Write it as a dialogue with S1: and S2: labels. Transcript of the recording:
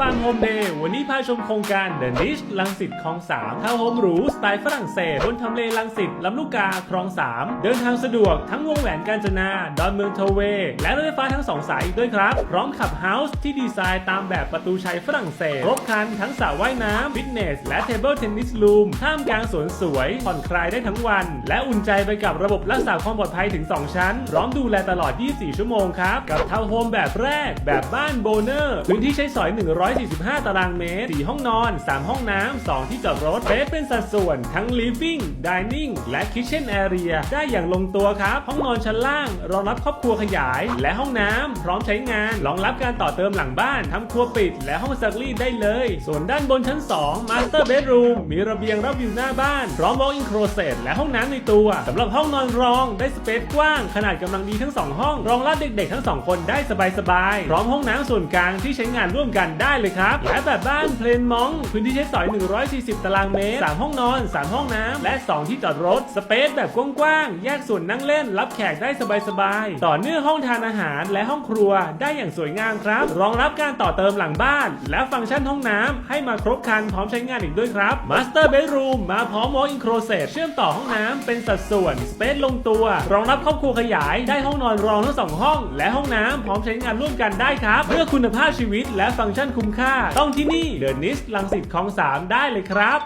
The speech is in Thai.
S1: ปางโฮมเดย์วันนี้พาชมโครงการ The Niche ลังสิตคลองสามทาวน์โฮมหรูสไตล์ฝรั่งเศสบนทำเลลังสิตลำลูกกาคลองสามเดินทางสะดวกทั้งวงแหวนกาญจนา ดอนเมืองโทเว และรถไฟฟ้าทั้งสองสายอีกด้วยครับ พร้อมขับเฮาส์ที่ดีไซน์ตามแบบประตูชัยฝรั่งเศสครบครันทั้งสระว่ายน้ำฟิตเนส และเทเบิลเทนนิสลูมท่ามกลางสวนสวยผ่อนคลายได้ทั้งวัน และอุ่นใจไปกับระบบรักษาความปลอดภัยถึง 2 ชั้น พร้อมดูแลตลอด 24 ชั่วโมงครับกับทาวน์โฮมแบบแรก แบบบ้านโบเนอร์พื้นที่ใช้สอย145 ตารางเมตร 4 ห้องนอน 3 ห้องน้ำ 2 ที่จอดรถเฟซเป็นสัดส่วนทั้ง living dining และ kitchen area ได้อย่างลงตัวครับ ห้องนอนชั้นล่าง รองรับครอบครัวขยาย และห้องน้ำพร้อมใช้งาน รองรับการต่อเติมหลังบ้านทำครัวปิด และห้องซักรีดได้เลย ส่วนด้านบนชั้น 2 master bedroom มีระเบียงรับวิวหน้าบ้าน พร้อม walk-in closet และห้องน้ำในตัวสำหรับห้องนอนรองได้สเปซกว้าง ขนาดกำลังดีทั้ง 2 ห้อง รองรับเด็กๆ ทั้ง 2 คนได้สบายๆพร้อมห้องน้ำส่วนกลางที่ใช้งานร่วมกันได้ได้เลยครับ และแบบบ้านเพลนมองพื้นที่ใช้สอย 140 ตารางเมตร 3 ห้องนอน 3 ห้องน้ำและ 2 ที่จอดรถ สเปซแบบกว้างๆ แยกส่วนนั่งเล่น รับแขกได้สบายๆ ต่อเนื่องห้องทานอาหารและห้องครัวได้อย่างสวยงามครับ รองรับการต่อเติมหลังบ้าน และฟังก์ชันห้องน้ำให้มาครบครันพร้อมใช้งานอีกด้วยครับ Master Bedroom มาพร้อม Walk-in Closet เชื่อมต่อห้องน้ำเป็นสัดส่วนสเปซลงตัว รองรับครอบครัวขยายได้ห้องนอนรองทั้งสองห้อง และห้องน้ำพร้อมใช้งานร่วมกันได้ครับเพื่อคุณภาพชีวิตและฟังก์ชันคุ้มค่า ต้องที่นี่เดอะนิสลังสิตคลองสามได้เลยครับ